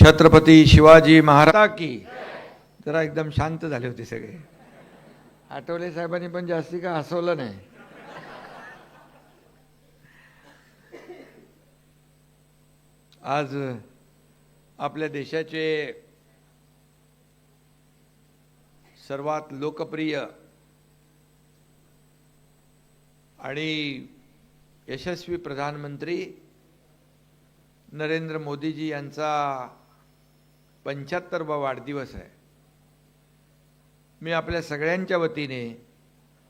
छत्रपती शिवाजी महाराज की. जरा एकदम शांत झाले होते सगळे. आठवले साहेबांनी पण जास्ती का हसवलं नाही. आज आपल्या देशाचे सर्वात लोकप्रिय आणि यशस्वी प्रधानमंत्री नरेंद्र मोदीजी यांचा पंच्याहत्तरवा वाढदिवस आहे. मी आपल्या सगळ्यांच्या वतीने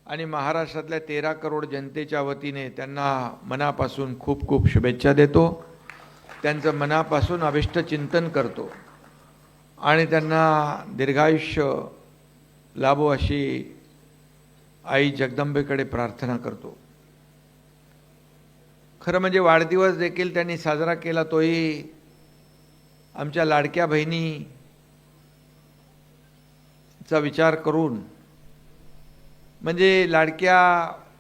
आणि महाराष्ट्रातल्या तेरा करोड जनतेच्या वतीने त्यांना मनापासून खूप खूप शुभेच्छा देतो. त्यांचं मनापासून अभिष्ट चिंतन करतो. आणि त्यांना दीर्घायुष्य लाभो अशी आई जगदंबेकडे प्रार्थना करतो. खरं म्हणजे वाढदिवस देखील त्यांनी साजरा केला तोही आमच्या लाडक्या बहिणीचा विचार करून म्हणजे लाडक्या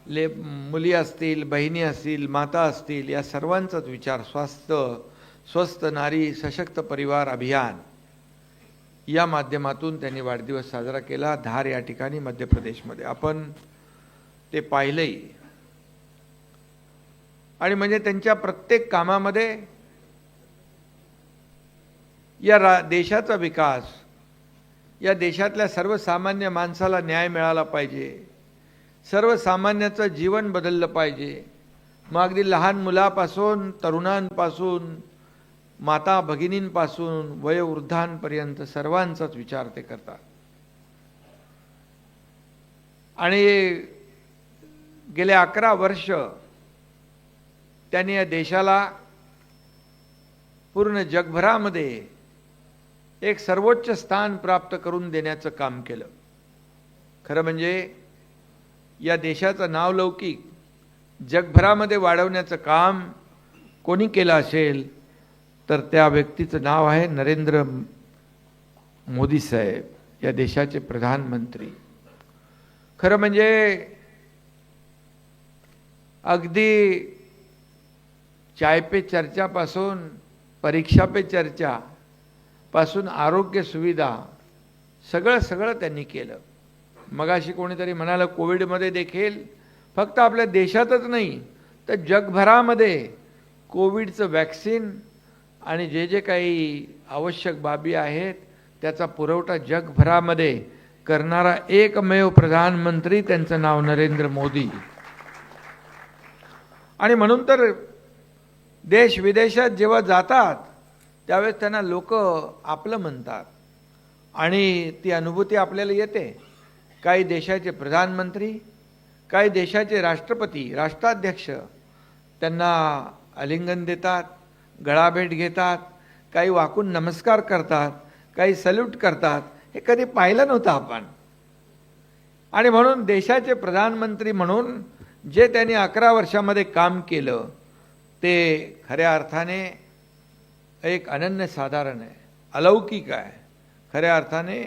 ले मुली असतील बहिणी असतील माता असतील या सर्वांचाच विचार स्वास्थ्य स्वस्त नारी सशक्त परिवार अभियान या माध्यमातून त्यांनी वाढदिवस साजरा केला. धार या ठिकाणी मध्य प्रदेशमध्ये. आपण ते पाहिलंही आणि म्हणजे त्यांच्या प्रत्येक कामामध्ये या रा देशाचा विकास या देशातल्या सर्वसामान्य माणसाला न्याय मिळाला पाहिजे. सर्वसामान्याचं जीवन बदललं पाहिजे. मग अगदी लहान मुलापासून तरुणांपासून माता भगिनींपासून वयोवृद्धांपर्यंत सर्वांचाच विचार ते करतात. आणि गेले अकरा वर्ष त्यांनी या देशाला पूर्ण जगभरामध्ये एक सर्वोच्च स्थान प्राप्त करून देण्याचं काम केलं. खरं म्हणजे या देशाचं नाव लौकिक जगभरामध्ये वाढवण्याचं काम कोणी केलं असेल तर त्या व्यक्तीचं नाव आहे नरेंद्र मोदी साहेब या देशाचे प्रधानमंत्री. खरं म्हणजे अगदी चाय पे चर्चापासून परीक्षा पे चर्चा पासून आरोग्य सुविधा सगळं सगळं त्यांनी केलं. मगाशी कोणीतरी म्हणालं कोविडमध्ये देखील फक्त आपल्या देशातच नाही तर जगभरामध्ये कोविडचं वॅक्सिन आणि जे जे काही आवश्यक बाबी आहेत त्याचा पुरवठा जगभरामध्ये करणारा एकमेव प्रधानमंत्री त्यांचं नाव नरेंद्र मोदी. आणि म्हणून तर देश विदेशात जेव्हा जातात त्यावेळेस त्यांना लोक आपलं म्हणतात. आणि ती अनुभूती आपल्याला येते. काही देशाचे प्रधानमंत्री काही देशाचे राष्ट्रपती राष्ट्राध्यक्ष त्यांना आलिंगन देतात गळाभेट घेतात काही वाकून नमस्कार करतात काही सल्यूट करतात. हे कधी पाहिलं नव्हतं आपण. आणि म्हणून देशाचे प्रधानमंत्री म्हणून जे त्यांनी अकरा वर्षामध्ये काम केलं ते खऱ्या अर्थाने एक अनन्य साधारण आहे अलौकिक आहे. खऱ्या अर्थाने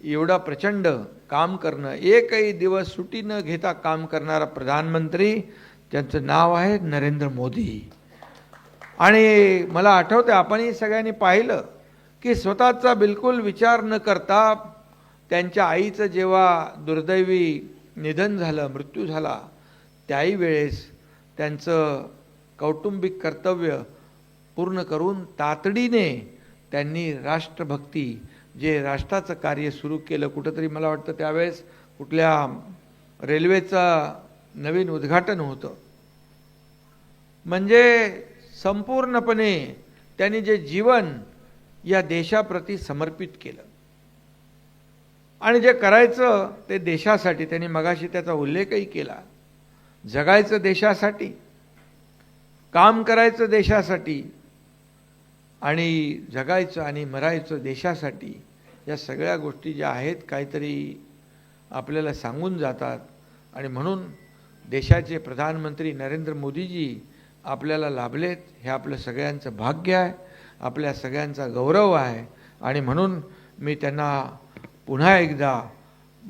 एवढा प्रचंड काम करणं एकही दिवस सुटी न घेता काम करणारा प्रधानमंत्री त्यांचं नाव आहे नरेंद्र मोदी. आणि मला आठवतं आपणही सगळ्यांनी पाहिलं की स्वतःचा बिलकुल विचार न करता त्यांच्या आईचं जेव्हा दुर्दैवी निधन झालं मृत्यू झाला त्याही वेळेस त्यांचं कौटुंबिक कर्तव्य पूर्ण करून तातडीने त्यांनी राष्ट्रभक्ती जे राष्ट्राचं कार्य सुरू केलं कुठंतरी मला वाटतं त्यावेळेस कुठल्या रेल्वेचं नवीन उद्घाटन होतं. म्हणजे संपूर्णपणे त्यांनी जे जीवन या देशाप्रती समर्पित केलं. आणि जे करायचं ते देशासाठी त्यांनी मगाशी त्याचा उल्लेखही केला. जगायचं देशासाठी काम करायचं देशासाठी आणि जगायचं आणि मरायचं देशासाठी या सगळ्या गोष्टी ज्या आहेत काहीतरी आपल्याला सांगून जातात. आणि म्हणून देशाचे प्रधानमंत्री नरेंद्र मोदीजी आपल्याला लाभलेत. हे आपलं सगळ्यांचं भाग्य आहे आपल्या सगळ्यांचा गौरव आहे. आणि म्हणून मी त्यांना पुन्हा एकदा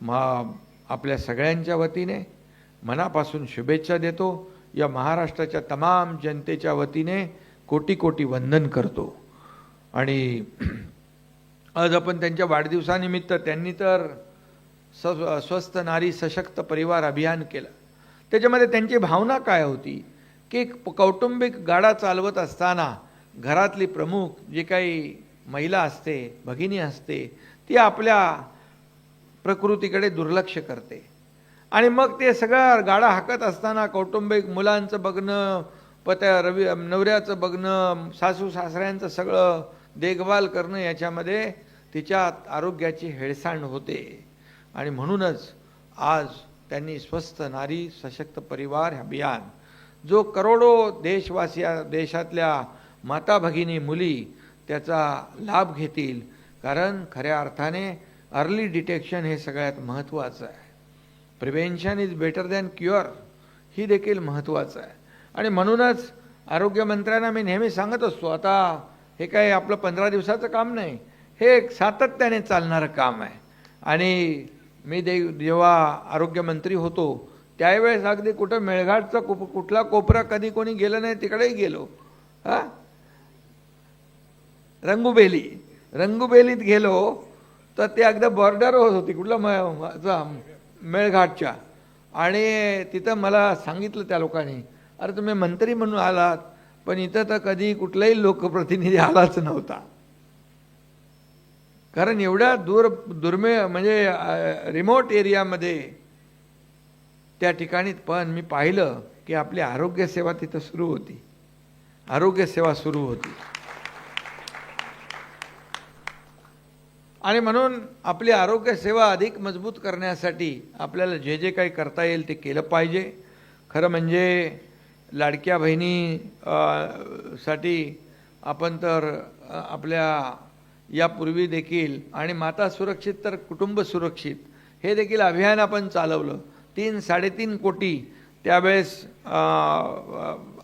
मा आपल्या सगळ्यांच्या वतीने मनापासून शुभेच्छा देतो. या महाराष्ट्राच्या तमाम जनतेच्या वतीने कोटी कोटी वंदन करतो. आणि आज आपण त्यांच्या वाढदिवसानिमित्त त्यांनी तर स स्वस्थ नारी सशक्त परिवार अभियान केलं. त्याच्यामध्ये त्यांची भावना काय होती? की कौटुंबिक गाडा चालवत असताना घरातली प्रमुख जी काही महिला असते भगिनी असते ती आपल्या प्रकृतीकडे दुर्लक्ष करते. आणि मग ते सगळं गाडा हाकत असताना कौटुंबिक मुलांचं बघणं पत्या रवी नवऱ्याचं बघणं सासू सासऱ्यांचं सगळं देखभाल करणं याच्यामध्ये तिच्या आरोग्याची हेळसांड होते. आणि म्हणूनच आज त्यांनी स्वस्थ नारी सशक्त परिवार अभियान जो करोडो देशवासिया देशातल्या माता भगिनी मुली त्याचा लाभ घेतील. कारण खऱ्या अर्थाने अर्ली डिटेक्शन हे सगळ्यात महत्त्वाचं आहे. Prevention is better than cure ही देखील महत्त्वाचं आहे. आणि म्हणूनच आरोग्यमंत्र्यांना मी नेहमी सांगत असतो आता हे काय आपलं पंधरा दिवसाचं काम नाही. हे एक सातत्याने चालणारं काम आहे. आणि मी दे जेव्हा आरोग्यमंत्री होतो त्यावेळेस अगदी कुठं मेळघाटचा कुप कुठला कोपरा कधी कोणी गेलं नाही तिकडेही गेलो. हां? रंगुबेली. रंगुबेलीत गेलो तर ते अगदी बॉर्डर होत होती कुठलं म- मेळघाटच्या. आणि तिथं मला सांगितलं त्या लोकांनी अरे तुम्ही मंत्री म्हणून आलात पण इथं तर कधी कुठलाही लोकप्रतिनिधी आलाच नव्हता. कारण एवढ्या दूर दुर्मिळ म्हणजे रिमोट एरियामध्ये त्या ठिकाणी पण मी पाहिलं की आपली आरोग्यसेवा तिथं सुरू होती. आरोग्यसेवा सुरू होती. आणि म्हणून आपली आरोग्यसेवा अधिक मजबूत करण्यासाठी आपल्याला जे जे काही करता येईल ते केलं पाहिजे. खरं म्हणजे लाडक्या बहिणी साठी आपण तर आपल्या यापूर्वी देखील आणि माता सुरक्षित तर कुटुंब सुरक्षित हे देखील अभियान आपण चालवलं. तीन साडेतीन कोटी त्यावेळेस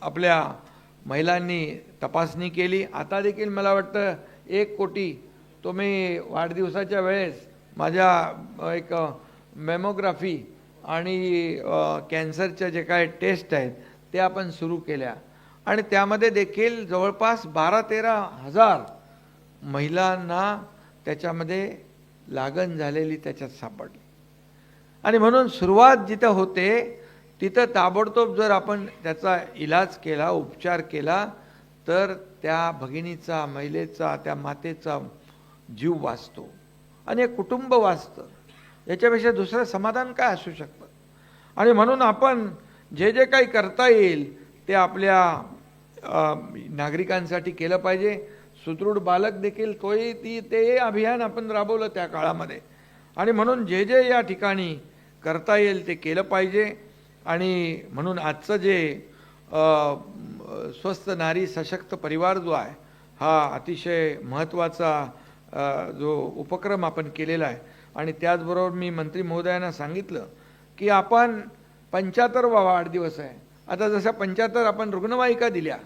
आपल्या महिलांनी तपासणी केली. आता देखील मला वाटतं एक कोटी तुम्ही वाढदिवसाच्या वेळेस माझ्या एक मेमोग्राफी आणि कॅन्सरच्या जे काय टेस्ट आहेत ते आपण सुरू केल्या. आणि त्यामध्ये देखील जवळपास बारा तेरा हजार महिलांना त्याच्यामध्ये लागण झालेली त्याच्यात सापडली. आणि म्हणून सुरुवात जिथं होते तिथं ताबडतोब जर आपण त्याचा इलाज केला उपचार केला तर त्या भगिनीचा महिलेचा त्या मातेचा जीव वाचतो. आणि एक कुटुंब वाचतं. याच्यापेक्षा दुसरं समाधान काय असू शकतं? आणि म्हणून आपण जे जे काही करता येईल ते आपल्या नागरिकांसाठी केलं पाहिजे. सुदृढ बालक देखील तोही ती ते अभियान आपण राबवलं त्या काळामध्ये. आणि म्हणून जे जे या ठिकाणी करता येईल ते केलं पाहिजे. आणि म्हणून आजचं जे स्वस्थ नारी सशक्त परिवार जो आहे हा अतिशय महत्त्वाचा जो उपक्रम आपण केलेला आहे. आणि त्याचबरोबर मी मंत्री महोदयांना सांगितलं की आपण पंच्याहत्तरवा वाढदिवस आहे. आता जसं पंच्याहत्तर आपण रुग्णवाहिका दिल्या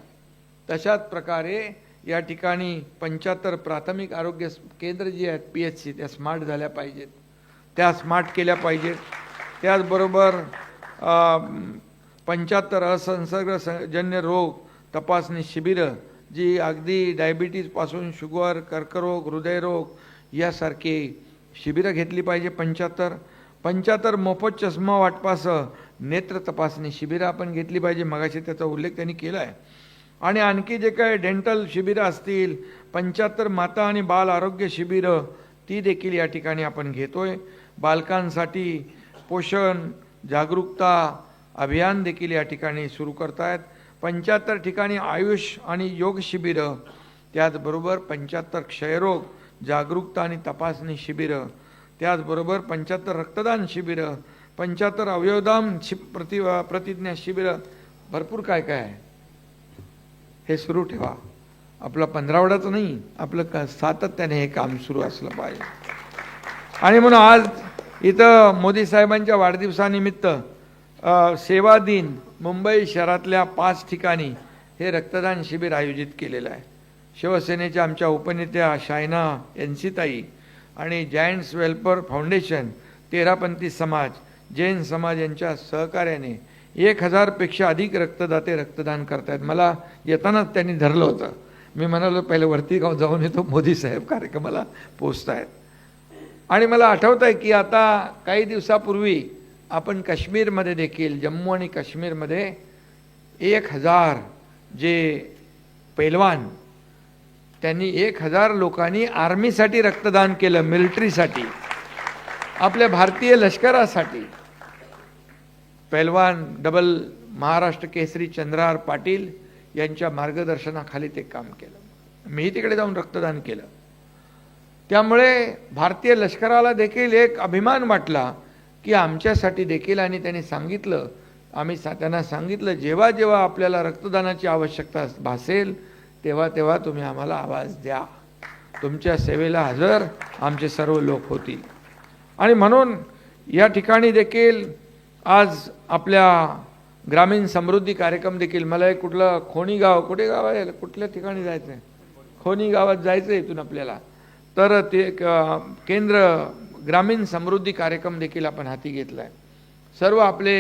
तशाच प्रकारे या ठिकाणी पंच्याहत्तर प्राथमिक आरोग्य केंद्र जी आहेत पी एच सी त्या स्मार्ट झाल्या पाहिजेत. त्या स्मार्ट केल्या पाहिजेत. त्याचबरोबर पंच्याहत्तर असंसर्ग जन्य रोग तपासणी शिबिरं जी अगदी डायबिटीजपासून शुगर कर्करोग हृदयरोग यासारखे शिबिरं घेतली पाहिजे पंच्याहत्तर. पंच्याहत्तर मोफत चष्मा वाटपासह नेत्र तपासणी शिबिरं आपण घेतली पाहिजे. मगाशी त्याचा उल्लेख त्यांनी केला आहे आणि आणखी जे काही डेंटल शिबिरं असतील पंच्याहत्तर माता आणि बाल आरोग्य शिबिरं ती देखील या ठिकाणी आपण घेतोय. बालकांसाठी पोषण जागरूकता अभियान देखील या ठिकाणी सुरू करतायत. पंच्याहत्तर ठिकाणी आयुष आणि योग शिबिरं त्याचबरोबर पंच्याहत्तर क्षयरोग जागरूकता आणि तपासणी शिबिरं त्याचबरोबर पंच्याहत्तर रक्तदान शिबिरं पंच्याहत्तर अवयवदान शि प्रति प्रतिज्ञा शिबिर भरपूर काय काय आहे? हे सुरू ठेवा. आपलं पंधरावड्याचं नाही आपलं का सातत्याने हे काम सुरू असलं पाहिजे. आणि म्हणून आज इथं मोदी साहेबांच्या वाढदिवसानिमित्त सेवा दिन मुंबई शहरातल्या पाच ठिकाणी हे रक्तदान शिबिर आयोजित केलेलं आहे. शिवसेनेच्या आमच्या उपनेत्या शायना एनसीताई आणि जायंट्स वेल्फेअर फाउंडेशन तेरापंथी समाज जैन समाज यांच्या सहकार्याने एक हजारपेक्षा अधिक रक्तदाते रक्तदान करतायत. मला येतानाच त्यांनी धरलं होतं. मी म्हणालो पहिले वरती गाव जाऊन येतो मोदी साहेब कार्यक्रमाला पोचतायत आणि मला आठवत आहे की आता काही दिवसापूर्वी आपण काश्मीरमध्ये देखील जम्मू आणि काश्मीरमध्ये एक हजार जे पैलवान त्यांनी एक हजार लोकांनी आर्मीसाठी रक्तदान केलं मिलिटरीसाठी. आपल्या भारतीय लष्करासाठी. पैलवान डबल महाराष्ट्र केसरी चंद्रार पाटील यांच्या मार्गदर्शनाखाली ते काम केलं. मीही तिकडे जाऊन रक्तदान केलं. त्यामुळे भारतीय लष्कराला देखील एक अभिमान वाटला की आमच्यासाठी देखील आणि त्यांनी सांगितलं आम्ही सा त्यांना सांगितलं जेव्हा जेव्हा आपल्याला रक्तदानाची आवश्यकता भासेल तेव्हा तेव्हा तुम्ही आम्हाला आवाज द्या. तुमच्या सेवेला हजर आमचे सर्व लोक होतील. आणि म्हणून या ठिकाणी देखील आज आपल्या ग्रामीण समृद्धी कार्यक्रम देखील मला एक कुठलं खोणी गाव कुठे गाव आहे? कुठल्या ठिकाणी जायचं आहे खोणी गावात जायचं आहे इथून आपल्याला. तर ते एक, केंद्र ग्रामीण समृद्धी कार्यक्रम देखील आपण हाती घेतला आहे सर्व आपले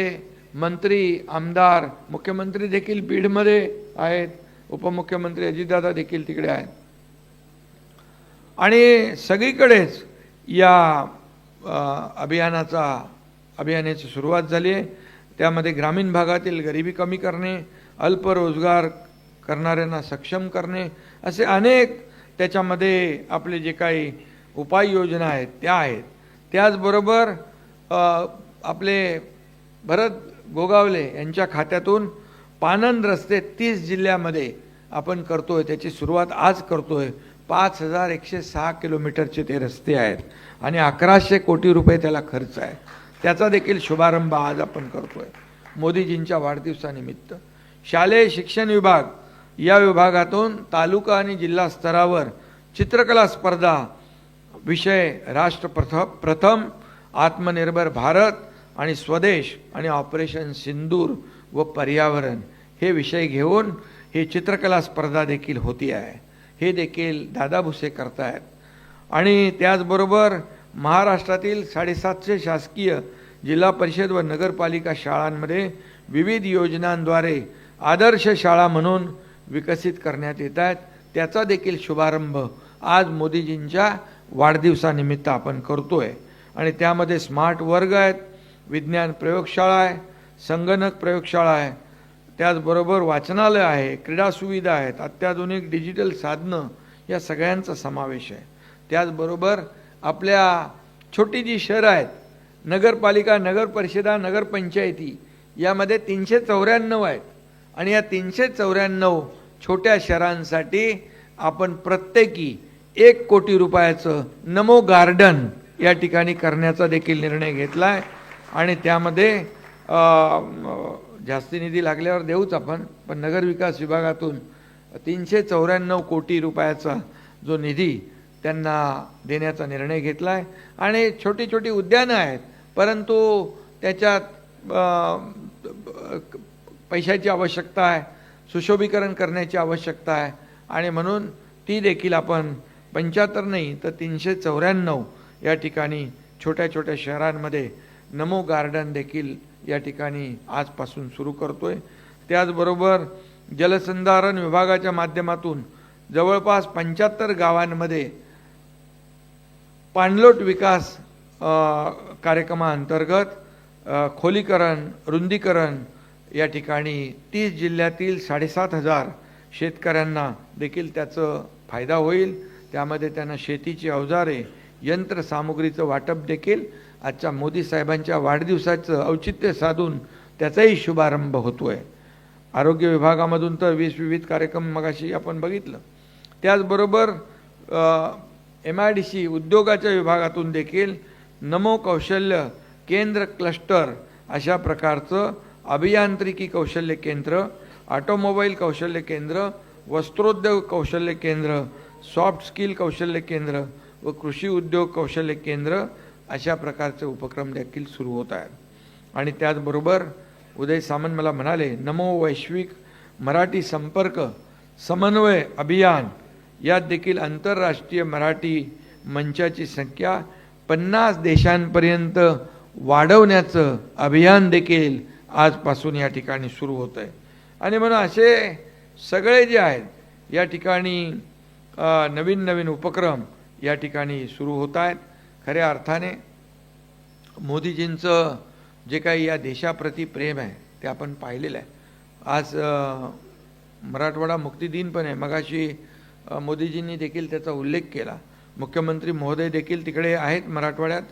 मंत्री आमदार मुख्यमंत्री देखील बीडमध्ये आहेत. उपमुख्यमंत्री अजितदादा देखील तिकडे आहेत. आणि सगळीकडेच या अभियानाचा अभियानाची सुरुवात झाली आहे. त्यामध्ये ग्रामीण भागातील गरिबी कमी करणे अल्प रोजगार करणाऱ्यांना सक्षम करणे असे अनेक त्याच्यामध्ये आपले जे काही उपाययोजना आहेत त्या आहेत. त्याचबरोबर आपले भरत गोगावले यांच्या खात्यातून पानंद रस्ते तीस जिल्ह्यामध्ये आपण करतो आहे त्याची सुरुवात आज करतो आहे पाच हजार एकशे सहा किलोमीटरचे ते रस्ते आहेत. आणि अकराशे कोटी रुपये त्याला खर्च आहे. त्याचा देखील शुभारंभ आज आपण करतोय. मोदीजींच्या वाढदिवसानिमित्त. शालेय शिक्षण विभाग या विभागातून तालुका आणि जिल्हा स्तरावर चित्रकला स्पर्धा विषय राष्ट्र प्रथम प्रथम आत्मनिर्भर भारत आणि स्वदेश आणि ऑपरेशन सिंदूर व पर्यावरण हे विषय घेऊन ही चित्रकला स्पर्धा देखील होती आहे. हे देखील दादा भुसे करतायत. आणि त्याचबरोबर महाराष्ट्रातील साडेसातशे शासकीय जिल्हा परिषद व नगरपालिका शाळांमध्ये विविध योजनांद्वारे आदर्श शाळा म्हणून विकसित करण्यात येत आहेत. त्याचा देखील शुभारंभ आज मोदीजींच्या वाढदिवसानिमित्त आपण करतो आहे आणि त्यामध्ये स्मार्ट वर्ग आहेत विज्ञान प्रयोगशाळा आहे संगणक प्रयोगशाळा आहे त्याचबरोबर वाचनालय आहे क्रीडा सुविधा आहेत अत्याधुनिक डिजिटल साधनं या सगळ्यांचा समावेश आहे. त्याचबरोबर आपल्या छोटी जी शहरं आहेत नगरपालिका नगरपरिषदा नगरपंचायती यामध्ये तीनशे चौऱ्याण्णव आहेत. आणि या तीनशे चौऱ्याण्णव छोट्या शहरांसाठी आपण प्रत्येकी एक कोटी रुपयाचं नमो गार्डन या ठिकाणी करण्याचा देखील निर्णय घेतला आहे आणि त्यामध्ये जास्ती निधी लागल्यावर देऊच आपण पण नगरविकास विभागातून तीनशे चौऱ्याण्णव कोटी रुपयाचा जो निधी त्यांना देण्याचा निर्णय घेतला आहे आणि छोटी छोटी उद्यानं आहेत. परंतु त्याच्यात पैशाची आवश्यकता आहे. सुशोभीकरण करण्याची आवश्यकता आहे. आणि म्हणून ती देखील आपण पंच्याहत्तर नाही तर तीनशे चौऱ्याण्णव या ठिकाणी छोट्या छोट्या शहरांमध्ये नमो गार्डन देखील या ठिकाणी आजपासून सुरू करतो आहे त्याचबरोबर जलसंधारण विभागाच्या माध्यमातून जवळपास पंच्याहत्तर गावांमध्ये पाणलोट विकास कार्यक्रमाअंतर्गत खोलीकरण रुंदीकरण या ठिकाणी तीस जिल्ह्यातील साडेसात हजार शेतकऱ्यांना देखील त्याचं फायदा होईल. त्यामध्ये त्यांना शेतीची अवजारे यंत्रसामुग्रीचं वाटप देखील आजच्या मोदी साहेबांच्या वाढदिवसाचं औचित्य साधून त्याचाही शुभारंभ होतो आहे आरोग्य विभागामधून तर वीस विविध कार्यक्रम मगाशी आपण बघितलं. त्याचबरोबर एम आय डी सी उद्योगाच्या विभागातून देखील नमो कौशल्य केंद्र क्लस्टर अशा प्रकारचं अभियांत्रिकी कौशल्य केंद्र ऑटोमोबाईल कौशल्य केंद्र वस्त्रोद्योग कौशल्य केंद्र सॉफ्ट स्किल कौशल्य केंद्र व कृषी उद्योग कौशल्य केंद्र अशा प्रकारचे उपक्रम देखील सुरू होत आहेत. आणि त्याचबरोबर उदय सामंत मला म्हणाले नमो वैश्विक मराठी संपर्क समन्वय अभियान यात देखील आंतरराष्ट्रीय मराठी मंचाची संख्या पन्नास देशांपर्यंत वाढवण्याचं अभियान देखील आजपासून या ठिकाणी सुरू होत आहे आणि म्हणून असे सगळे जे आहेत या ठिकाणी नवीन नवीन उपक्रम या ठिकाणी सुरू होत आहेत. खऱ्या अर्थाने मोदीजींचं जे काही या देशाप्रती प्रेम आहे ते आपण पाहिलेलं आहे. आज मराठवाडा मुक्ती दिन पण आहे. मगाशी मोदीजींनी देखील त्याचा उल्लेख केला. मुख्यमंत्री महोदय देखील तिकडे आहेत मराठवाड्यात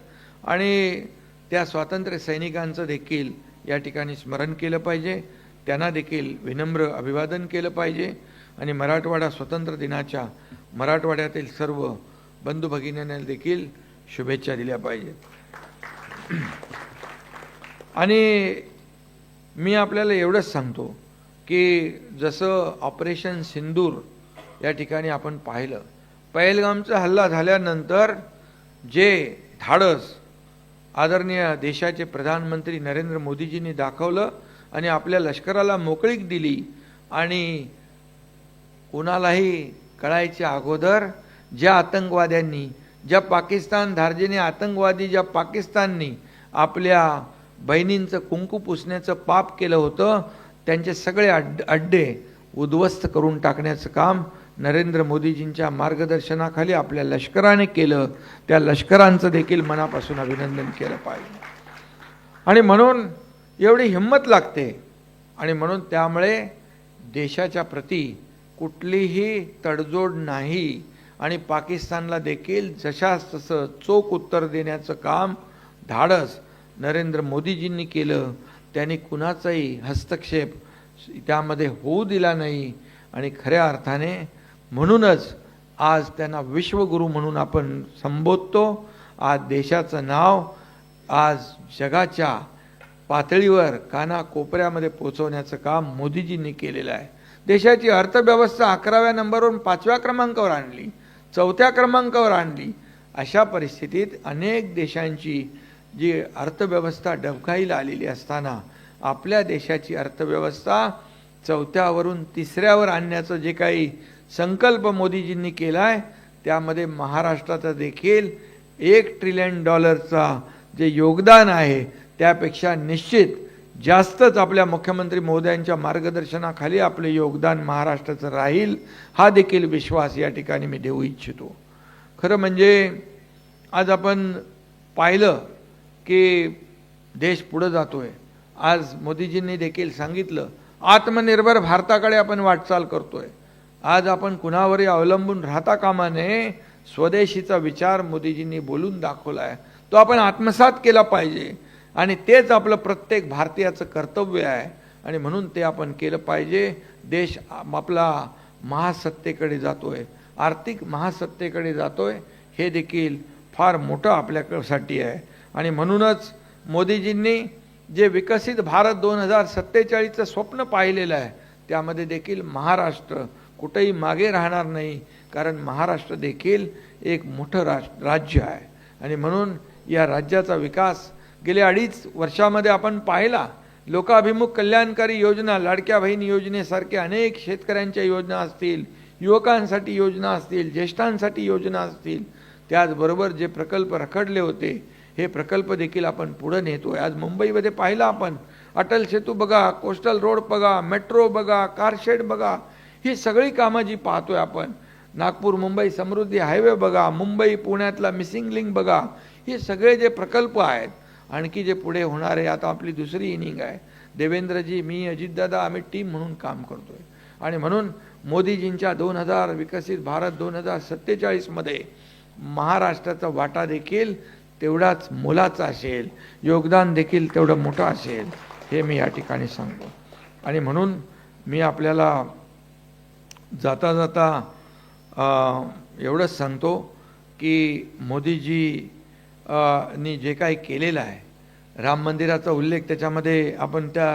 आणि त्या स्वातंत्र्य सैनिकांचं देखील या ठिकाणी स्मरण केलं पाहिजे. त्यांना देखील विनम्र अभिवादन केलं पाहिजे आणि मराठवाडा स्वतंत्र दिनाच्या मराठवाड्यातील सर्व बंधू भगिनींना देखील शुभेच्छा दिल्या पाहिजेत. आणि मी आपल्याला एवढंच सांगतो की जसं ऑपरेशन सिंदूर या ठिकाणी आपण पाहिलं. पहलगामचा हल्ला झाल्यानंतर जे धाडस आदरणीय देशाचे प्रधानमंत्री नरेंद्र मोदीजींनी दाखवलं आणि आपल्या लष्कराला मोकळीक दिली आणि कोणालाही कळायच्या अगोदर ज्या आतंकवाद्यांनी ज्या पाकिस्तान धार्जिने आतंकवादी ज्या पाकिस्ताननी आपल्या बहिणींचं कुंकू पुसण्याचं पाप केलं होतं त्यांचे सगळे अड्डे उद्ध्वस्त करून टाकण्याचं काम नरेंद्र मोदीजींच्या मार्गदर्शनाखाली आपल्या लष्कराने केलं त्या लष्करांचं देखील मनापासून अभिनंदन केलं पाहिजे. आणि म्हणून एवढी हिंमत लागते. आणि म्हणून त्यामुळे देशाच्या प्रती कुठलीही तडजोड नाही. आणि पाकिस्तानला देखील जशास तसं चोख उत्तर देण्याचं काम धाडस नरेंद्र मोदीजींनी केलं त्यांनी कुणाचाही हस्तक्षेप त्यामध्ये होऊ दिला नाही. आणि खऱ्या अर्थाने म्हणूनच आज त्यांना विश्वगुरू म्हणून आपण संबोधतो. आज देशाचं नाव आज जगाच्या पातळीवर कानाकोपऱ्यामध्ये पोचवण्याचं काम मोदीजींनी केलेलं आहे. देशाची अर्थव्यवस्था अकराव्या नंबरवरून पाचव्या क्रमांकावर आणली चौथ्या क्रमांकावर आणली. अशा परिस्थितीत अनेक देशांची जी अर्थव्यवस्था डबघाईला आलेली असताना आपल्या देशाची अर्थव्यवस्था चौथ्यावरून तिसऱ्यावर आणण्याचं जे काही संकल्प मोदीजींनी केला आहे त्यामध्ये महाराष्ट्राचा देखील एक ट्रिलियन डॉलरचा जे योगदान आहे त्यापेक्षा निश्चित जास्तच आपल्या मुख्यमंत्री महोदयांच्या मार्गदर्शनाखाली आपले योगदान महाराष्ट्राचं राहील हा देखील विश्वास या ठिकाणी मी देऊ इच्छितो. खरं म्हणजे आज आपण पाहिलं की देश पुढं जातो आहे आज मोदीजींनी देखील सांगितलं आत्मनिर्भर भारताकडे आपण वाटचाल करतो आहे आज आपण कुणावरही अवलंबून राहता कामा नये. स्वदेशीचा विचार मोदीजींनी बोलून दाखवला आहे तो आपण आत्मसात केला पाहिजे. आणि तेच आपलं प्रत्येक भारतीयाचं कर्तव्य आहे. आणि म्हणून ते आपण केलं पाहिजे. देश आपला महासत्तेकडे जातोय. आर्थिक महासत्तेकडे जातोय. हे देखील फार मोठं आपल्यासाठी आहे. आणि म्हणूनच मोदीजींनी जे विकसित भारत दोन हजार सत्तेचाळीसचं स्वप्न पाहिलेलं आहे त्यामध्ये देखील महाराष्ट्र कुठेही मागे राहणार नाही कारण महाराष्ट्र देखील एक मोठं राज राज्य आहे. आणि म्हणून या राज्याचा विकास गेल्या अडीच वर्षामध्ये आपण पाहिला. लोकाभिमुख कल्याणकारी योजना लाडक्या बहीण योजनेसारख्या अनेक शेतकऱ्यांच्या योजना असतील युवकांसाठी योजना असतील ज्येष्ठांसाठी योजना असतील त्याचबरोबर जे प्रकल्प रखडले होते हे प्रकल्प देखील आपण पुढे नेतोय. आज मुंबईमध्ये पाहिलं आपण. अटल सेतू बघा कोस्टल रोड बघा मेट्रो बघा कारशेड बघा ही सगळी कामं जी पाहतोय आपण नागपूर मुंबई समृद्धी हायवे बघा मुंबई पुण्यातला मिसिंग लिंक बघा हे सगळे जे प्रकल्प आहेत आणखी जे पुढे होणार आहे आता आपली दुसरी इनिंग आहे. देवेंद्रजी मी अजितदादा आम्ही टीम म्हणून काम करतोय. आणि म्हणून मोदीजींच्या दोन हजार विकसित भारत दोन हजार सत्तेचाळीसमध्ये महाराष्ट्राचा वाटा देखील तेवढाच मोलाचा असेल योगदान देखील तेवढं मोठं असेल हे मी या ठिकाणी सांगतो. आणि म्हणून मी आपल्याला जाता जाता एवढंच सांगतो की मोदीजी नी जे काही केलेलं आहे राम मंदिराचा उल्लेख त्याच्यामध्ये आपण त्या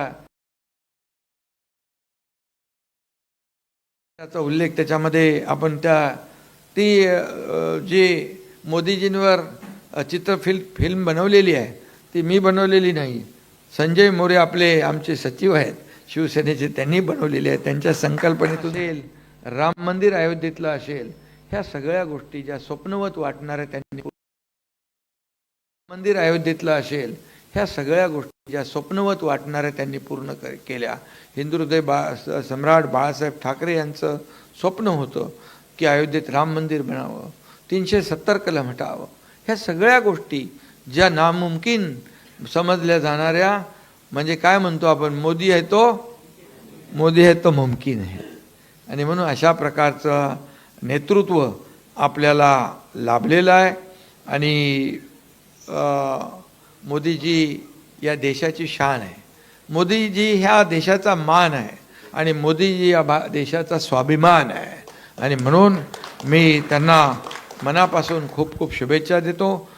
त्याचा उल्लेख त्याच्यामध्ये आपण त्या ती जी मोदीजींवर चित्र चित्रफिल्म फिल्म बनवलेली आहे ती मी बनवलेली नाही. संजय मोरे आपले आमचे सचिव आहेत शिवसेनेचे त्यांनी बनवलेले आहेत त्यांच्या संकल्पनेतून येईल. राम मंदिर अयोध्येतलं असेल ह्या सगळ्या गोष्टी ज्या स्वप्नवत वाटणाऱ्या त्यांनी मंदिर अयोध्येतलं असेल ह्या सगळ्या गोष्टी ज्या स्वप्नवत वाटणाऱ्या त्यांनी पूर्ण कर केल्या. हिंदू हृदय बा सम्राट बाळासाहेब ठाकरे यांचं स्वप्न होतं की अयोध्येत राम मंदिर बनावं तीनशे सत्तर कलम हटावं. ह्या सगळ्या गोष्टी ज्या नामुमकिन समजल्या जाणाऱ्या म्हणजे काय म्हणतो आपण मोदी आहे तो मोदी आहे तो मुमकिन आहे. आणि म्हणून अशा प्रकारचं नेतृत्व आपल्याला लाभलेलं आहे. आणि मोदीजी या देशाची शान आहे. मोदीजी ह्या देशाचा मान आहे. आणि मोदीजी या भा देशाचा स्वाभिमान आहे. आणि म्हणून मी त्यांना मनापासून खूप खूप शुभेच्छा देतो.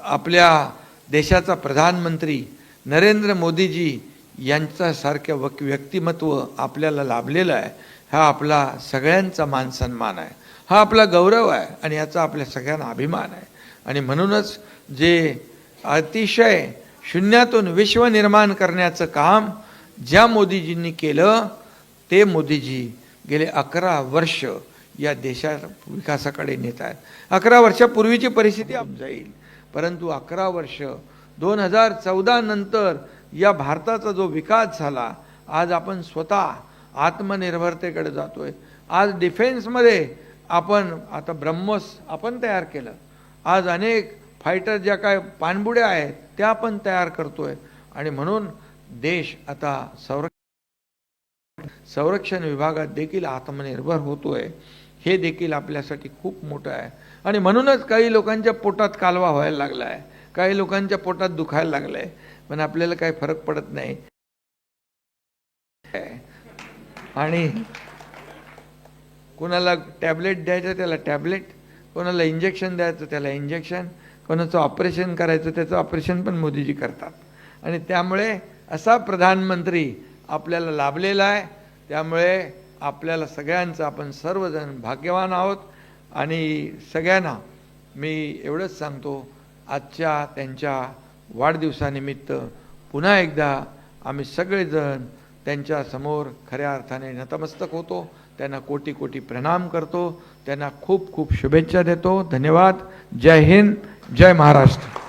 आपल्या देशाचा प्रधानमंत्री नरेंद्र मोदीजी यांच्यासारख्या वक व्यक्तिमत्व आपल्याला लाभलेलं आहे. हा आपला सगळ्यांचा मान सन्मान आहे. हा आपला गौरव आहे आणि याचा आपल्या सगळ्यांना अभिमान आहे. आणि म्हणूनच जे अतिशय शून्यातून विश्व निर्माण करण्याचं काम ज्या मोदीजींनी केलं ते मोदीजी गेले अकरा वर्ष या देशा विकासाकडे नेत आहेत. अकरा वर्षापूर्वीची परिस्थिती आप जाईल. परंतु अकरा वर्ष दोन हजार चौदा नंतर या भारताचा जो विकास झाला आज आपण स्वतः आत्मनिर्भरतेकडे जातोय. आज डिफेन्समध्ये आपण आता ब्रह्मोस आपण तयार केलं. आज अनेक फायटर ज्या काय पाणबुड्या आहेत त्या आपण तयार करतोय. आणि म्हणून देश आता संरक्षण संरक्षण विभागात देखील आत्मनिर्भर होतोय. हे देखील आपल्यासाठी खूप मोठं आहे. आणि म्हणूनच काही लोकांच्या पोटात कालवा व्हायला लागला आहे काही लोकांच्या पोटात दुखायला लागलं आहे पण आपल्याला काही फरक पडत नाही. आणि कोणाला टॅबलेट द्यायचं त्याला टॅबलेट कोणाला इंजेक्शन द्यायचं त्याला इंजेक्शन कोणाचं ऑपरेशन करायचं त्याचं ऑपरेशन पण मोदीजी करतात. आणि त्यामुळे असा प्रधानमंत्री आपल्याला लाभलेला आहे. त्यामुळे आपल्याला सगळ्यांचं आपण सर्वजण भाग्यवान आहोत. आणि सगळ्यांना मी एवढंच सांगतो आजच्या त्यांच्या वाढदिवसानिमित्त पुन्हा एकदा आम्ही सगळेजण त्यांच्यासमोर खऱ्या अर्थाने नतमस्तक होतो त्यांना कोटी कोटी प्रणाम करतो त्यांना खूप खूप शुभेच्छा देतो. धन्यवाद. जय हिंद जय महाराष्ट्र.